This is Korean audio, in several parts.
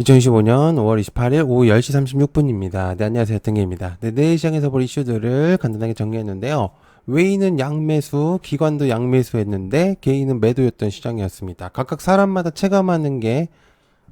2025년 5월 28일 오후 10시 36분입니다. 네, 안녕하세요. 등계입니다. 네, 내일 시장에서 볼 이슈들을 간단하게 정리했는데요. 외인은 양매수, 기관도 양매수 했는데, 개인은 매도였던 시장이었습니다. 각각 사람마다 체감하는 게,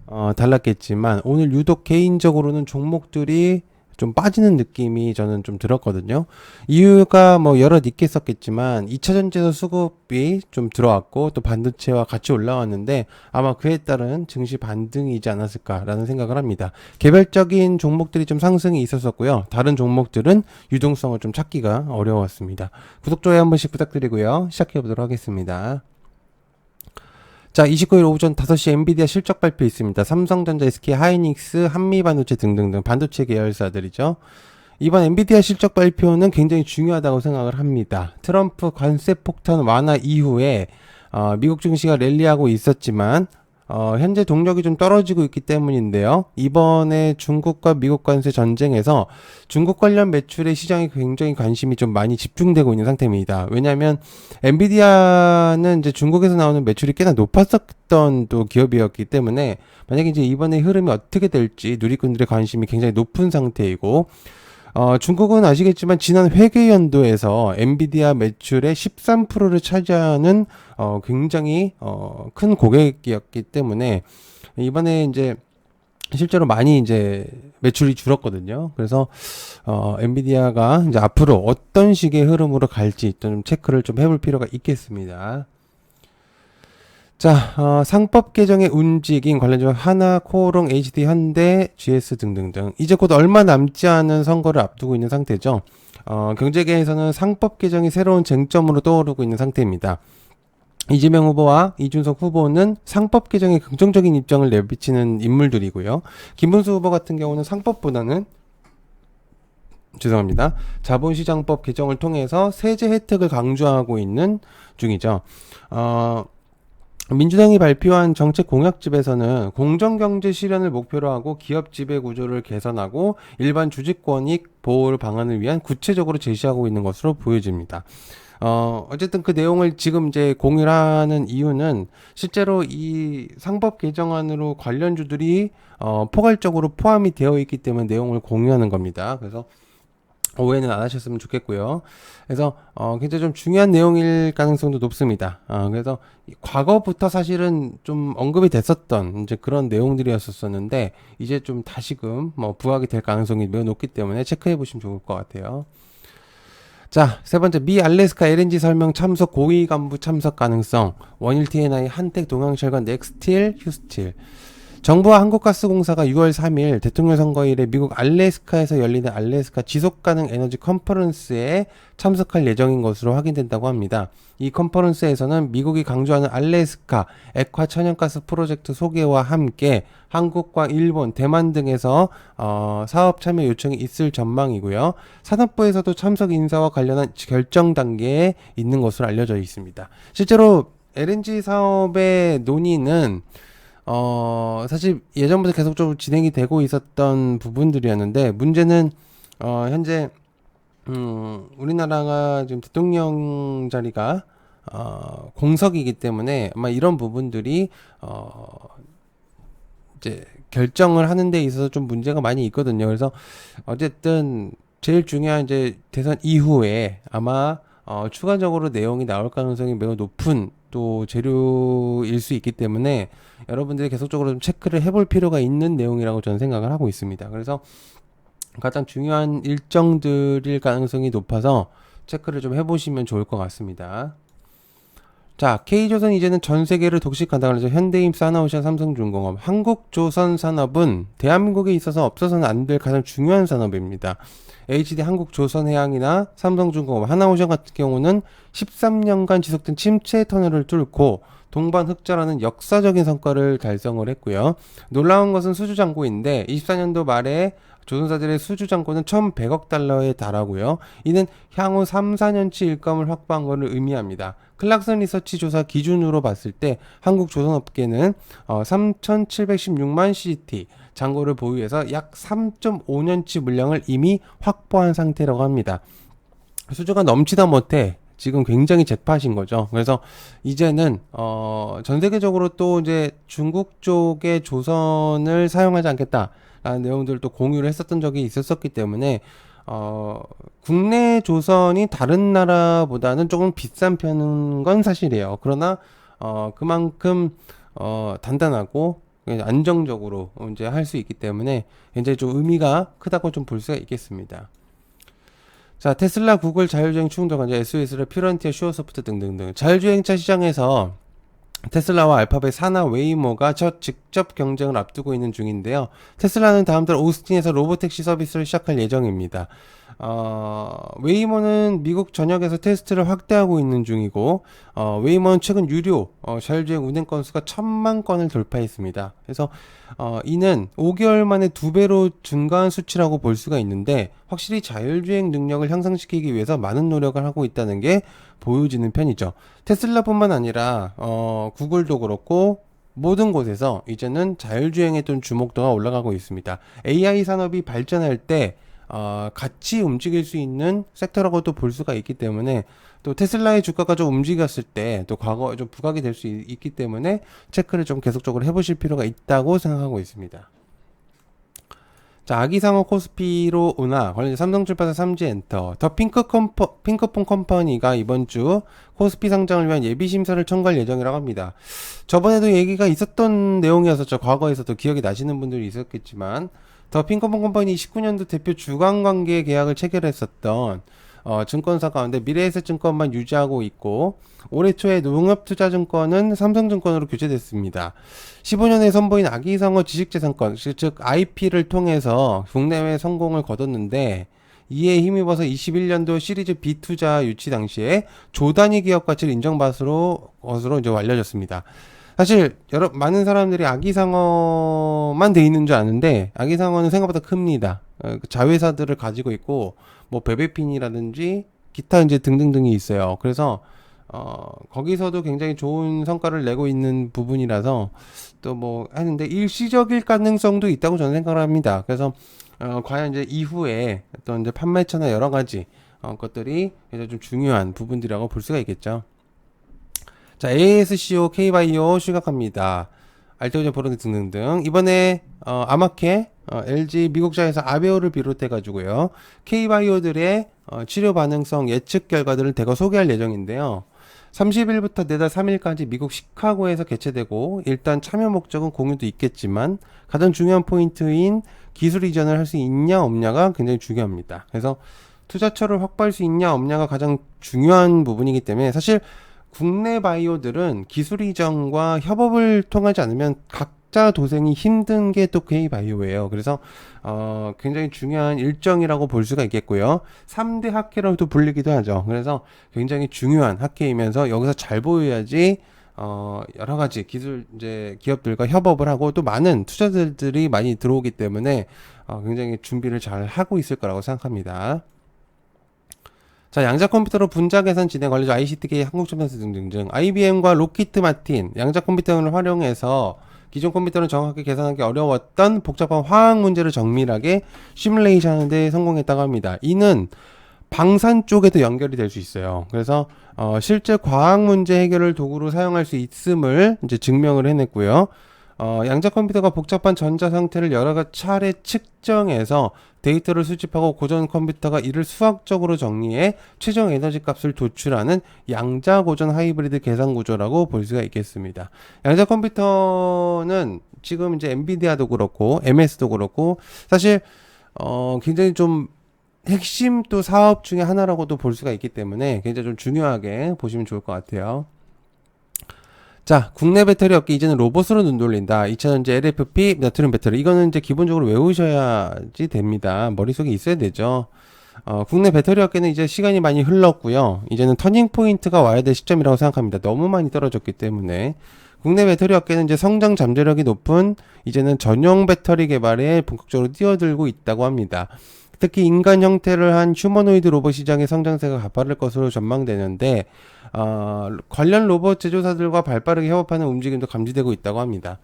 어, 달랐겠지만, 오늘 유독 개인적으로는 종목들이 좀 빠지는 느낌이 저는 좀 들었거든요. 이유가 뭐 여럿 있겠었겠지만 2차 전지에서 수급이 좀 들어왔고 또 반도체와 같이 올라왔는데 아마 그에 따른 증시 반등이지 않았을까라는 생각을 합니다. 개별적인 종목들이 좀 상승이 있었었고요. 다른 종목들은 유동성을 좀 찾기가 어려웠습니다. 구독 좋아요 한 번씩 부탁드리고요. 시작해 보도록 하겠습니다. 자, 29일 오전 5시 엔비디아 실적 발표 있습니다. 삼성전자, SK 하이닉스, 한미반도체 등등등 반도체 계열사들이죠. 이번 엔비디아 실적 발표는 굉장히 중요하다고 생각을 합니다. 트럼프 관세 폭탄 완화 이후에 어, 미국 증시가 랠리하고 있었지만 어, 현재 동력이 좀 떨어지고 있기 때문인데요. 이번에 중국과 미국 관세 전쟁에서 중국 관련 매출의 시장에 굉장히 관심이 좀 많이 집중되고 있는 상태입니다. 왜냐하면 엔비디아는 이제 중국에서 나오는 매출이 꽤나 높았었던 또 기업이었기 때문에 만약에 이제 이번에 흐름이 어떻게 될지 누리꾼들의 관심이 굉장히 높은 상태이고 어, 중국은 아시겠지만 지난 회계 연도에서 엔비디아 매출의 13%를 차지하는 어, 굉장히 어, 큰 고객이었기 때문에 이번에 이제 실제로 많이 이제 매출이 줄었거든요. 그래서 어, 엔비디아가 이제 앞으로 어떤 식의 흐름으로 갈지 좀 체크를 좀 해볼 필요가 있겠습니다. 자, 어, 상법 개정의 움직임 관련적으로 하나, 코오롱, HD, 현대, GS 등등등. 이제 곧 얼마 남지 않은 선거를 앞두고 있는 상태죠. 어, 경제계에서는 상법 개정이 새로운 쟁점으로 떠오르고 있는 상태입니다. 이재명 후보와 이준석 후보는 상법 개정에 긍정적인 입장을 내비치는 인물들이고요. 김문수 후보 같은 경우는 상법보다는 죄송합니다. 자본시장법 개정을 통해서 세제 혜택을 강조하고 있는 중이죠. 어, 민주당이 발표한 정책 공약집에서는 공정경제 실현을 목표로 하고 기업 지배 구조를 개선하고 일반 주식권익 보호 방안을 위한 구체적으로 제시하고 있는 것으로 보여집니다. 어, 어쨌든 그 내용을 지금 이제 공유 하는 이유는 실제로 이 상법 개정안으로 관련주들이 어, 포괄적으로 포함이 되어 있기 때문에 내용을 공유하는 겁니다. 그래서 오해는 안 하셨으면 좋겠고요. 그래서 어, 굉장히 좀 중요한 내용일 가능성도 높습니다. 어, 그래서 과거부터 사실은 좀 언급이 됐었던 이제 그런 내용들이었었는데 이제 좀 다시금 뭐 부각이 될 가능성이 매우 높기 때문에 체크해 보시면 좋을 것 같아요. 자, 세 번째, 미 알래스카 LNG 설명 참석 고위 간부 참석 가능성, 원일 TNI, 한택, 동양철관, 넥스틸, 휴스틸. 정부와 한국가스공사가 6월 3일 대통령 선거일에 미국 알래스카에서 열리는 알래스카 지속가능 에너지 컨퍼런스에 참석할 예정인 것으로 확인된다고 합니다. 이 컨퍼런스에서는 미국이 강조하는 알래스카 액화 천연가스 프로젝트 소개와 함께 한국과 일본, 대만 등에서 어, 사업 참여 요청이 있을 전망이고요. 산업부에서도 참석 인사와 관련한 결정 단계에 있는 것으로 알려져 있습니다. 실제로 LNG 사업의 논의는 어, 사실 예전부터 계속 좀 진행이 되고 있었던 부분들이었는데, 문제는, 어, 현재, 음, 우리나라가 지금 대통령 자리가, 어, 공석이기 때문에 아마 이런 부분들이, 어, 이제 결정을 하는 데 있어서 좀 문제가 많이 있거든요. 그래서 어쨌든 제일 중요한 이제 대선 이후에 아마 어, 추가적으로 내용이 나올 가능성이 매우 높은 또 재료일 수 있기 때문에 여러분들이 계속적으로 좀 체크를 해볼 필요가 있는 내용이라고 저는 생각을 하고 있습니다. 그래서 가장 중요한 일정들일 가능성이 높아서 체크를 좀 해보시면 좋을 것 같습니다. 자, K조선 이제는 전 세계를 독식한다 그러죠. 현대임, 사나오시아, 삼성중공업. 한국조선 산업은 대한민국에 있어서 없어서는 안 될 가장 중요한 산업입니다. HD 한국조선해양이나 삼성중공업, 하나오션 같은 경우는 13년간 지속된 침체 터널을 뚫고 동반 흑자라는 역사적인 성과를 달성을 했고요. 놀라운 것은 수주 잔고인데 24년도 말에 조선사들의 수주 잔고는 1,100억 달러에 달하고요. 이는 향후 3, 4년치 일감을 확보한 것을 의미합니다. 클락슨 리서치 조사 기준으로 봤을 때 한국 조선업계는 어, 3,716만 CT 잔고를 보유해서 약 3.5년치 물량을 이미 확보한 상태라고 합니다. 수주가 넘치다 못해 지금 굉장히 잭팟인 거죠. 그래서 이제는 어, 전 세계적으로 또 이제 중국 쪽의 조선을 사용하지 않겠다라는 내용들을 또 공유를 했었던 적이 있었었기 때문에 어, 국내 조선이 다른 나라보다는 조금 비싼 편인 건 사실이에요. 그러나 어, 그만큼 어, 단단하고 안정적으로 이제 할 수 있기 때문에 굉장히 좀 의미가 크다고 좀 볼 수가 있겠습니다. 자, 테슬라, 구글, 자율주행 충돌관자, SOS를 피런티어, 슈어소프트 등등등. 자율주행차 시장에서 테슬라와 알파벳, 사나, 웨이모가 첫 직접 경쟁을 앞두고 있는 중인데요. 테슬라는 다음 달 오스틴에서 로보택시 서비스를 시작할 예정입니다. 어, 웨이모는 미국 전역에서 테스트를 확대하고 있는 중이고, 어, 웨이모는 최근 유료 어, 자율주행 운행 건수가 천만 건을 돌파했습니다. 그래서 어, 이는 5개월 만에 두 배로 증가한 수치라고 볼 수가 있는데, 확실히 자율주행 능력을 향상시키기 위해서 많은 노력을 하고 있다는 게 보여지는 편이죠. 테슬라뿐만 아니라 어, 구글도 그렇고 모든 곳에서 이제는 자율주행에 좀 주목도가 올라가고 있습니다. AI 산업이 발전할 때 어, 같이 움직일 수 있는 섹터라고도 볼 수가 있기 때문에 또 테슬라의 주가가 좀 움직였을 때 또 과거에 좀 부각이 될 수 있기 때문에 체크를 좀 계속적으로 해보실 필요가 있다고 생각하고 있습니다. 자, 아기상어 코스피로 오나 관련 삼성출판사 삼지엔터 더 핑크 컴퍼, 핑크폰 컴퍼니가 이번 주 코스피 상장을 위한 예비 심사를 청구할 예정이라고 합니다. 저번에도 얘기가 있었던 내용이었었죠. 과거에서도 기억이 나시는 분들이 있었겠지만 더 핑크폰 컴퍼니 19년도 대표 주간 관계 계약을 체결했었던 어, 증권사 가운데 미래에셋증권만 유지하고 있고 올해 초에 농협투자증권은 삼성증권으로 교체됐습니다. 15년에 선보인 아기상어 지식재산권 즉 IP를 통해서 국내외 성공을 거뒀는데 이에 힘입어서 21년도 시리즈 B 투자 유치 당시에 조단위 기업 가치를 인정받으로 것으로 이제 알려졌습니다. 사실 여러 많은 사람들이 아기상어만 돼 있는 줄 아는데 아기상어는 생각보다 큽니다. 어, 그 자회사들을 가지고 있고 뭐 베베핀이라든지 기타 이제 등등등이 있어요. 그래서 어 거기서도 굉장히 좋은 성과를 내고 있는 부분이라서 또 뭐 하는데 일시적일 가능성도 있다고 저는 생각을 합니다. 그래서 어 과연 이제 이후에 어떤 이제 판매처나 여러 가지 어 것들이 굉장히 좀 중요한 부분들이라고 볼 수가 있겠죠. 자, ASCO, K바이오 시각합니다. 알테오젠 포르드 등등등. 이번에 어, 아마케, 어, LG 미국자에서 아베오를 비롯해 가지고요. K바이오들의 어, 치료 반응성 예측 결과들을 대거 소개할 예정인데요. 30일부터 내달 3일까지 미국 시카고에서 개최되고 일단 참여 목적은 공유도 있겠지만 가장 중요한 포인트인 기술 이전을 할 수 있냐 없냐가 굉장히 중요합니다. 그래서 투자처를 확보할 수 있냐 없냐가 가장 중요한 부분이기 때문에 사실 국내 바이오들은 기술 이전과 협업을 통하지 않으면 각자 도생이 힘든 게 또 K 바이오예요. 그래서 어 굉장히 중요한 일정이라고 볼 수가 있겠고요. 3대 학회로도 불리기도 하죠. 그래서 굉장히 중요한 학회이면서 여기서 잘 보여야지 어 여러 가지 기술 이제 기업들과 협업을 하고 또 많은 투자들이 많이 들어오기 때문에 어 굉장히 준비를 잘 하고 있을 거라고 생각합니다. 자, 양자 컴퓨터로 분자 계산 진행 관리죠. ICTK, 한국첨단세 등등등. IBM과 로키트 마틴, 양자 컴퓨터를 활용해서 기존 컴퓨터는 정확하게 계산하기 어려웠던 복잡한 화학 문제를 정밀하게 시뮬레이션 하는데 성공했다고 합니다. 이는 방산 쪽에도 연결이 될 수 있어요. 그래서 어, 실제 과학 문제 해결을 도구로 사용할 수 있음을 이제 증명을 해냈고요. 어, 양자 컴퓨터가 복잡한 전자 상태를 여러 차례 측정해서 데이터를 수집하고 고전 컴퓨터가 이를 수학적으로 정리해 최종 에너지 값을 도출하는 양자 고전 하이브리드 계산 구조라고 볼 수가 있겠습니다. 양자 컴퓨터는 지금 이제 엔비디아도 그렇고 MS도 그렇고 사실 어 굉장히 좀 핵심 또 사업 중에 하나라고도 볼 수가 있기 때문에 굉장히 좀 중요하게 보시면 좋을 것 같아요. 자, 국내 배터리 업계 이제는 로봇으로 눈 돌린다. 2차전지 LFP 나트륨 배터리. 이거는 이제 기본적으로 외우셔야지 됩니다. 머릿속에 있어야 되죠. 어, 국내 배터리 업계는 이제 시간이 많이 흘렀고요. 이제는 터닝 포인트가 와야 될 시점이라고 생각합니다. 너무 많이 떨어졌기 때문에. 국내 배터리 업계는 이제 성장 잠재력이 높은 이제는 전용 배터리 개발에 본격적으로 뛰어들고 있다고 합니다. 특히 인간 형태를 한 휴머노이드 로봇 시장의 성장세가 가파를 것으로 전망되는데 어, 관련 로봇 제조사들과 발빠르게 협업하는 움직임도 감지되고 있다고 합니다.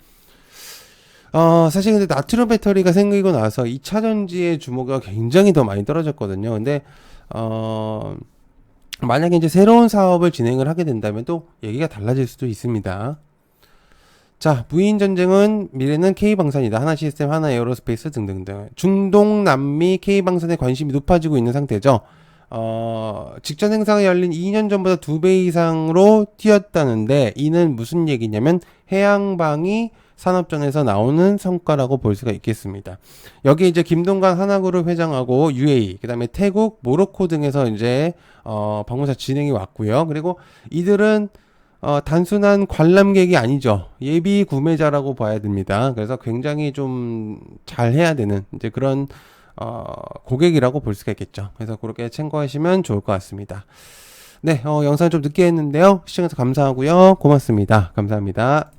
어, 사실 근데 나트륨 배터리가 생기고 나서 2차 전지의 주목이 굉장히 더 많이 떨어졌거든요. 근데 어 만약에 이제 새로운 사업을 진행을 하게 된다면 또 얘기가 달라질 수도 있습니다. 자, 무인 전쟁은 미래는 K 방산이다. 하나 시스템, 하나 에어로스페이스 등등등. 중동, 남미 K 방산에 관심이 높아지고 있는 상태죠. 어, 직전 행사가 열린 2년 전보다 두배 이상으로 뛰었다는데 이는 무슨 얘기냐면 해양방위 산업전에서 나오는 성과라고 볼 수가 있겠습니다. 여기 이제 김동관 하나그룹 회장하고 UAE, 그다음에 태국, 모로코 등에서 이제 어, 방문사 진행이 왔고요. 그리고 이들은 어, 단순한 관람객이 아니죠. 예비 구매자라고 봐야 됩니다. 그래서 굉장히 좀 잘해야 되는 이제 그런 어, 고객이라고 볼 수가 있겠죠. 그래서 그렇게 참고하시면 좋을 것 같습니다. 네, 어, 영상 좀 늦게 했는데요. 시청해서 감사하고요. 고맙습니다. 감사합니다.